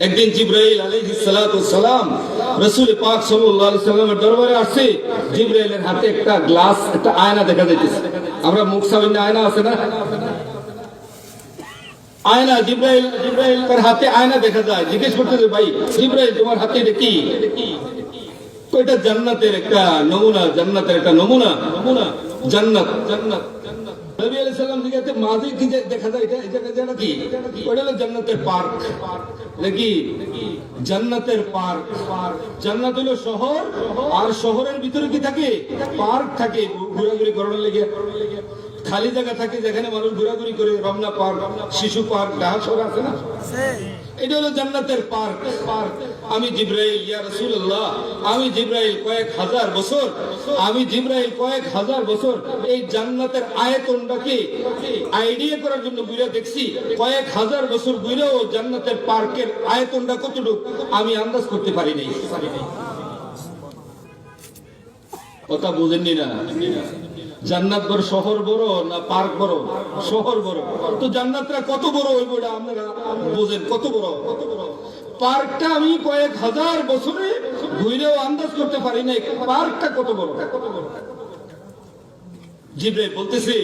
একদিন জিব্রাইল আলাইহিস সালাতু সালাম রাসূল পাক সাল্লামের দরবারে আসে জিব্রাইলের হাতে একটা গ্লাস, একটা আয়না দেখা যাইতেছে। আমরা মুখ সামনে আয়না আছে না? আয়না, জিব্রাইল জিব্রাইল তার হাতে আয়না দেখা যায়। জিজ্ঞেস করতেছে ভাই, জিব্রাইল, তোমার হাতে এটা কি? এটা জান্নাতের একটা নমুনা, জান্নাতের একটা নমুনা নমুনা? জান্নাত জান্নাত। নবী আলাইহিস সালাম মাঝে কি দেখা যায়? এটা এটা এটা কি? ওটা হলো জান্নাতের পার্ক। নাকি জান্নাতের পার্ক। জান্নাত হলো শহর আর শহরের ভিতরে কি থাকে? পার্ক থাকে। ঘোরাঘুরি করানোর লেগে। খালি জায়গা থাকে যেখানে মানুষ ঘোরাঘুরি করে। রমনা পার্ক শিশু পার্ক ডাহা শহর আছে না? এটা হলো জান্নাতের পার্ক পার্ক। আমি জিব্রাইল, ইয়া রাসূলুল্লাহ, আমি জিব্রাইল কয়েক হাজার বছর, আমি জিব্রাইল কয়েক হাজার বছর এই জান্নাতের আয়তনটাকে আইডিয়া করার জন্য ঘুরে দেখছি, কয়েক হাজার বছর ঘুরেও জান্নাতের পার্কের আয়তনটা কতটুকু? আমি আন্দাজ করতে পারি নাই। কথা বুঝেননি না? জান্নাত বড়, শহর বড় না পার্ক বড়? শহর বড়। তো জান্নাতরা কত বড় ওই বইটা আপনারা বোঝেন কত বড় কত বড়? পার্কটা আমি কয়েক হাজার বছরে ঘুরেও আন্দাজ করতে পারি নাই। পার্কটা কত বড়? জিব্রাইল বলতেছে,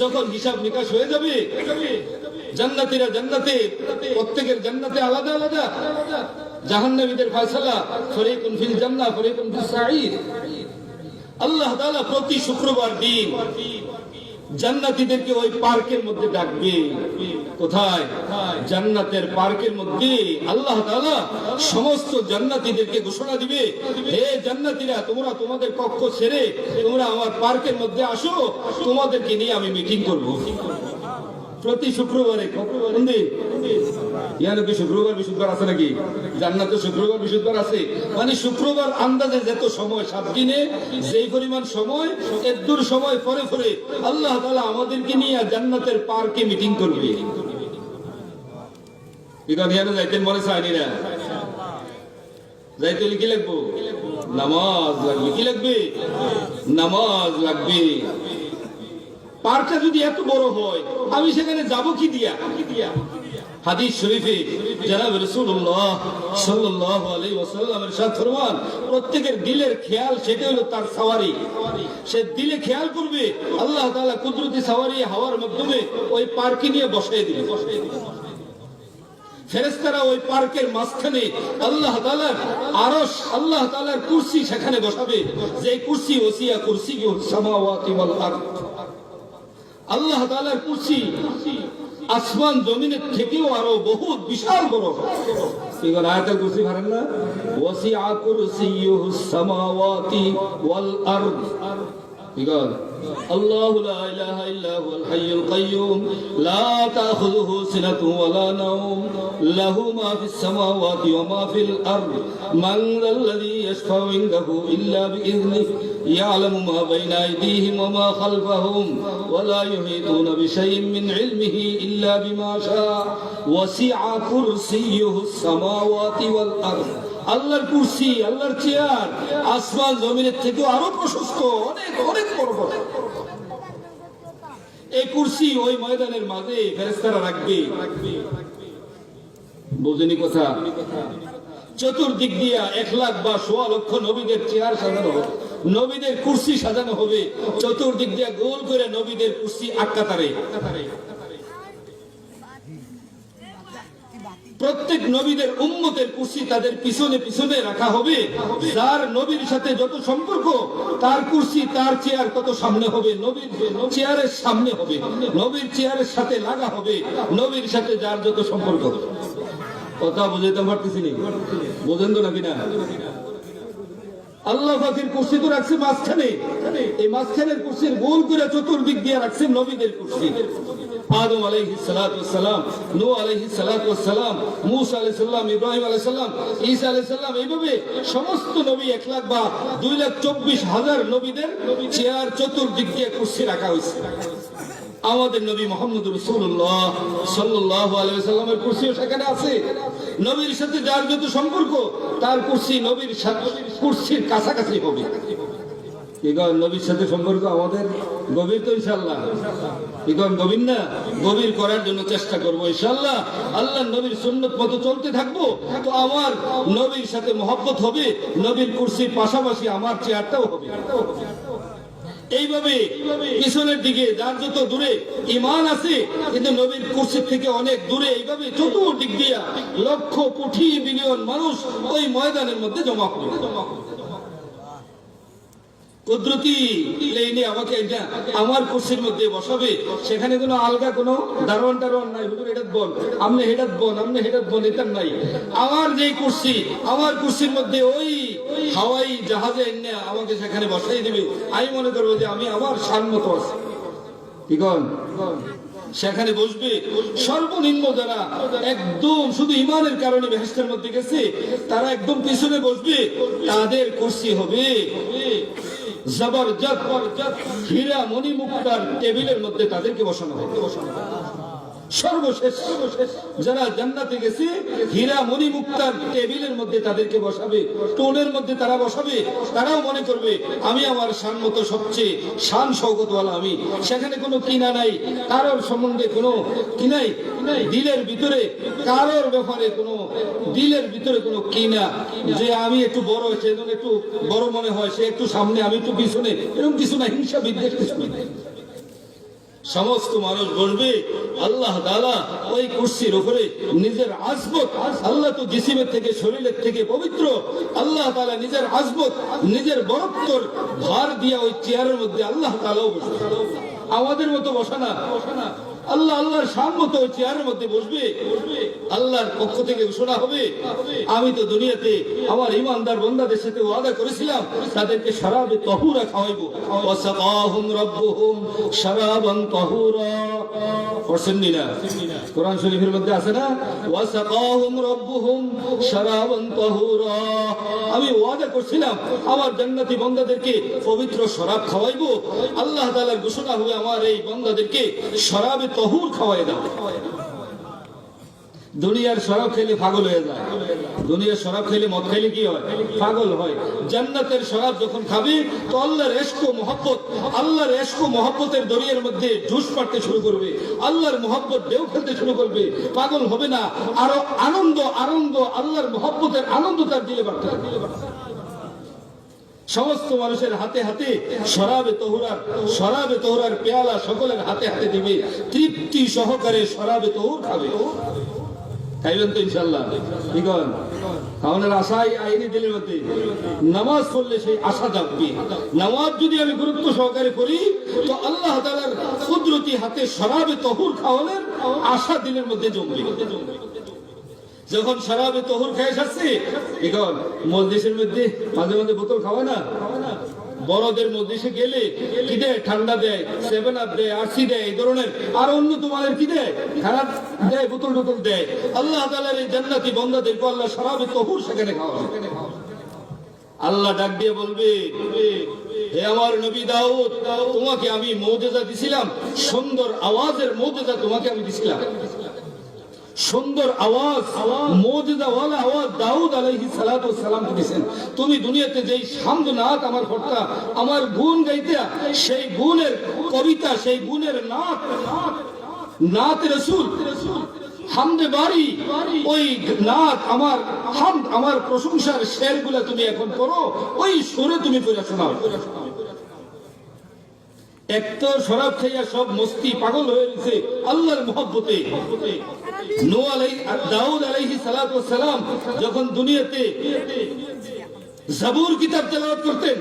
যখন হিসাব নিকাশ হয়ে যাবে, জান্নাতীরা জান্নাতে, প্রত্যেকের জান্নাতে আলাদা আলাদা। জাহান্নামীদের ফয়সালা, ফরিকুন ফিল জান্নাহ, ফরিকুন ফিস সাঈদ। আল্লাহ তাআলা প্রতি শুক্রবার দিন জান্নাতীদেরকে ওই পার্কের মধ্যে ডাকবে। কোথায়? জান্নাতের পার্কের মধ্যে আল্লাহ সমস্ত জান্নাতীদেরকে ঘোষণা দিবে, হে জান্নাতীরা, তোমরা তোমাদের কক্ষ ছেড়ে তোমরা আমার পার্কের মধ্যে আসো, তোমাদেরকে নিয়ে আমি মিটিং করব। প্রতি শুক্রবারে কোন দিন? শুক্রবার বিশুদ্ধবার আছে নাকি? জান্নাতে শুক্রবার বিশুদ্ধবার আছে। মানে শুক্রবার আন্দাজে যত সময়, সাত দিনে যেই পরিমাণ সময় এদ্দুর সময়, পরে পরে আল্লাহ তাআলা আমাদেরকে নিয়ে জান্নাতের পার্কে মিটিং করবে। ইদান ইয়ানো যাইতেন মনে চায়নি না? যাইতে হলে কি লাগবো? নামাজ লাগবে। কি লাগবে? নামাজ লাগবে। পার্কটা যদি এত বড় হয়, আমি সেখানে যাব কি দিয়া? কি দিয়া ফেরেস্তারা ওই পার্কের মাঝখানে আল্লাহ আরস আল্লাহ তালার কুরসি সেখানে বসাবে। যে কুরসি ওসিয়া কুরসি আল্লাহ তালার কুরসি আসমান জমিনের থেকেও আরো বহুত বিশাল বড় এবার আয়াতের কুরসি পারেন না ওয়াসিআ কুরসিয়ুহুস সামাওয়াতি ওয়াল আরদ يقول الله لا إله إلا هو الحي القيوم لا تأخذه سنة ولا نوم له ما في السماوات وما في الأرض من ذا الذي يشفع عنده إلا بإذنه يعلم ما بين أيديهم وما خلفهم ولا يحيطون بشيء من علمه إلا بما شاء وسع كرسيه السماوات والأرض আল্লাহর কুরসি আল্লাহর চেয়ার আসমান জমিনের থেকেও আরো প্রশস্ত অনেক অনেক বড় বড় এই কুরসি ওই ময়দানের মাঝে ফেরেস্তারা রাখবে বোঝেনি কথা চতুর্দিক দিয়া এক লাখ বা সোয়া লক্ষ নবীদের চেয়ার সাজানো হবে নবীদের কুরসি সাজানো হবে। চতুর্দিক দিয়া গোল করে নবীদের কুরসি আটকাতারে প্রত্যেক নবীদের উম্মতের কুরসি তাদের পিছনে পিছনে রাখা হবে। যার নবীর সাথে যত সম্পর্ক, তার কুর্সি, তার চেয়ার তত সামনে হবে। নবীর চেয়ারের সামনে হবে। নবীর চেয়ারের সাথে লাগা হবে। নবীর সাথে যার যত সম্পর্ক। কথা বুঝাইতে পারতেছি নি? বোঝেন তো নাকি না? আল্লাহ কুর্সি তো রাখছে মাঝখানে। এই মাঝখানের কুর্সির গোল করে চতুর্দিক দিয়ে রাখছে নবীদের কুর্সি। আদম ওয়াসসালাম, নূহ আলাইহি সালাতু ওয়াসসালাম, মূসা আলাইহিস সালাম, ইব্রাহিম আলাইহিস সালাম, ঈসা আলাইহিস সালাম, এইভাবে সমস্ত নবী এক লাখ বা দুই লাখ চব্বিশ হাজার নবীদের চেয়ার চতুর্দিক দিয়ে কুর্সি রাখা হয়েছে। আমাদের নবী মোহাম্মদ রসুল্লাহ সাল্লাহ আলাইসাল্লামের কুর্সিও সেখানে আছে। নবীর সাথে যার যত সম্পর্ক, তার কুর্সি নবীর কুর্সির কাছাকাছি হবে। নবীর সাথে সম্পর্ক আমাদের? গভীর তো ইনশাল্লাহ না? গভীর করার জন্য চেষ্টা করব ইনশাল্লাহ আল্লাহ নবীর চলতে থাকব আমার নবীর সাথে হবে, নবীর পাশাপাশি আমার চেয়ারটাও হবে। এইভাবে পিছনের দিকে, যার যত দূরে ইমান আছে, কিন্তু নবীর কুর্সির থেকে অনেক দূরে, এইভাবে চতুর্দিক দিয়া লক্ষ কোটি মিলিয়ন মানুষ ওই ময়দানের মধ্যে জমা হবে কুদরতি লেনে আমাকে এটা আমার কুর্সির মধ্যে বসাবে, সেখানে কোনো আলগা কোনো দারোয়ান টারোয়ান নাই। হুজুর এটা বল। আমনে হেডাত বল, আমনে হেডাত বল এটা নাই। আমার যে কুর্সি, আমার কুর্সির মধ্যে ওই হাওয়াই জাহাজে এনে আমাকে সেখানে বসাই দিবে। আমি মনে করব যে আমি আমার সান মতো আছি। সেখানে বসবে। সর্বনিম্ন যারা একদম শুধু ইমানের কারণে বেহেস্তের মধ্যে গেছে, তারা একদম পিছনে বসবে। তাদের কুর্সি হবে। জবরদস্ত হীরা মণি মুক্তার টেবিলের মধ্যে তাদেরকে বসানো হবে বসানো হবে। সর্বশেষ যারা জান্নাতে গেছে, হীরা মুক্তার টেবিলের মধ্যে তাদেরকে বসাবে টোনের মধ্যে তারা বসাবে, তারাও মনে করবে, আমি আমার মতো সবচেয়ে শান শৌকতওয়ালা আমি। সেখানে কোনো কিনা নাই, কারোর সম্বন্ধে কোনো কি নাই, দিলের ভিতরে, কারোর ব্যাপারে কোনো, দিলের ভিতরে কোনো কিনা যে আমি একটু বড় সেজন্য একটু বড় মনে হয়, সে একটু সামনে, আমি একটু পিছনে, এরকম কিছু না হিংসা কিছু সমস্ত মানুষ বসবে, আল্লাহ ওই কুর্সির উপরে নিজের আসবত আল্লাহ তো জিসিমের থেকে, শরীরের থেকে পবিত্র। আল্লাহ তালা নিজের আসবত নিজের বরত্বর ভার দিয়া ওই চেয়ারের মধ্যে আল্লাহ তালাও বসবে। আমাদের মতো বসা না। আল্লাহ আল্লাহর শান মতো চেয়ারের মধ্যে বসবে। আল্লাহর পক্ষ থেকে ঘোষণা হবে, আমি তো দুনিয়াতে আমার ইমানদার বন্দাদের সাথে ওয়াদা করেছিলাম, তাদেরকে শরাবে তহুরা খাওয়াইবো। ওয়াসাকাহুম রাব্বুহুম না কোরআন শরীফের মধ্যে আছে না? ওয়াসাকাহুম রাব্বুহুম আমি ওয়াদা করছিলাম, আমার জান্নাতি বন্দাদেরকে পবিত্র শরাব খাওয়াইবো। আল্লাহ তাআলার ঘোষণা হবে, আমার এই বন্দাদেরকে শরাবে তহুর খাওয়াই দাও দুনিয়ার শরাব খেলে পাগল হয়ে যায়। দুনিয়ার শরাব খেলে মদ খেলে কি হয়? পাগল হয়। জান্নাতের শরাব যখন খাবে, তো আল্লাহর এশক মহব্বত, আল্লাহর এশক মহব্বতের দরিয়ার মধ্যে ঝুস পাড়তে শুরু করবে। আল্লাহর মহব্বত ঢেউ খেলতে শুরু করবে। পাগল হবে না। আরও আনন্দ আনন্দ, আল্লাহর মহব্বতের আনন্দ তার দিলে বাড়তে থাকবে। সমস্ত মানুষের হাতে হাতে শরাবে তহুরার শরাবে তহুরার পেয়ালা সকলের হাতে হাতে দিবে। তৃপ্তি সহকারে শরাবে তহুর খাবে। খাইবেন তো ইনশাল্লাহ কি করেন? আমাদের আশাই আইনি দিলের মধ্যে নামাজ পড়লে সেই আশা জাগবে। নামাজ যদি আমি গুরুত্ব সহকারে করি, তো আল্লাহ তাআলার কুদরতি হাতে শরাবে তহুর খাওয়ানোর আশা দিলের মধ্যে জমবে। যখন শরাবে তহুর খেয়ে যাচ্ছে এখন মসজিদের মধ্যে মাঝে মাঝে বোতল খাওয়া না? বড়দের মসজিদে গেলে কি দেয়? ঠান্ডা দেয় সেভেন আপ দেয় আরসি দেয়, এই ধরনের আর অন্য তোমাদের কি দেয়? খারাপ দেয়, বোতল টোতল দেয়। আল্লাহ তাআলার এই জান্নাতি বন্দাদেরকে আল্লাহ শরাবে তহুর সেখানে খাওয়া আল্লাহ ডাক দিয়ে বলবে, হে আমার নবী দাউদ, তোমাকে আমি মৌজেজা দিছিলাম, সুন্দর আওয়াজের মৌজেজা তোমাকে আমি দিছিলাম। সুন্দর আওয়াজ মৌজেদাওয়ালা আওয়াজ দাউদ আলাইহি সালাতু সালাম দিয়েছেন। তুমি দুনিয়াতে যেই শামদ নাত আমার কর্তা আমার গুণ গাইতে সেই গুণের কবিতা সেই গুণের নাত নাত রসুল হামদে বাড়ি ওই নাত আমার হামদ আমার প্রশংসার শেরগুলা তুমি এখন করো ওই সুরে তুমি পড়ে শোনাও। এক শরাব খাইয়া সব মস্তি পাগল হয়ে গেছে, আল্লাহর মহব্বতে। দাউদ আলাইহি সালাম যখন দুনিয়াতে জাবুর কিতাব তেলাওয়াত করতেন,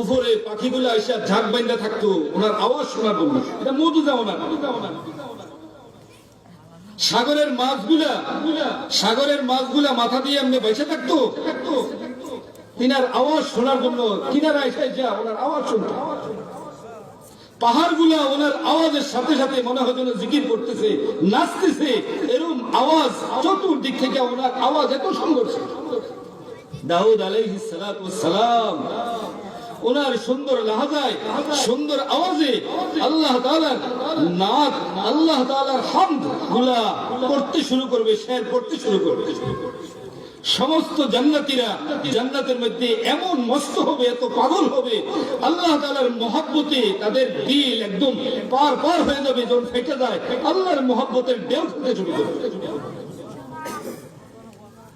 উপরে পাখিগুলো ঝাঁক বাইন্দা থাকতো, ওনার আওয়াজ জন্য এটা সাগরের মাছগুলা সাগরের মাছগুলা মাথা দিয়ে এমনি বেঁচে থাকতো। তিনার আওয়াজ শোনার জন্য কিনারা এসে যা, ওনার আওয়াজ শুনতো। পাহাড়গুলা ওনার আওয়াজের সাথে সাথে মনে হয় যেন জিকির করতেছে, নাচতেছে। এরকম আওয়াজ চতুর্দিক থেকে ওনার আওয়াজ এত সুন্দর দাউদ সালাতু সালাম ওনার সুন্দর লাহাজায়, সুন্দর আওয়াজে আল্লাহ তাআলার নাত আল্লাহ তাআলার হামদগুলা করতে শুরু করবে, শের করতে শুরু করবে। সমস্ত জান্নাতীরা জান্নাতের মধ্যে এমন মস্ত হবে, এত পাগল হবে। আল্লাহ তাআলার মহাব্বতে তাদের দিল একদম পার পার হয়ে যাবে, যখন ফেটে যায়, আল্লাহর মহাব্বতের ঢেউ খেতে শুরু করবে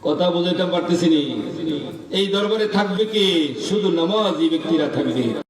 কথা বুঝাইতে পারতেছি। এই দরবারে থাকবে কে? শুধু নামাজি ব্যক্তিরা থাকবে।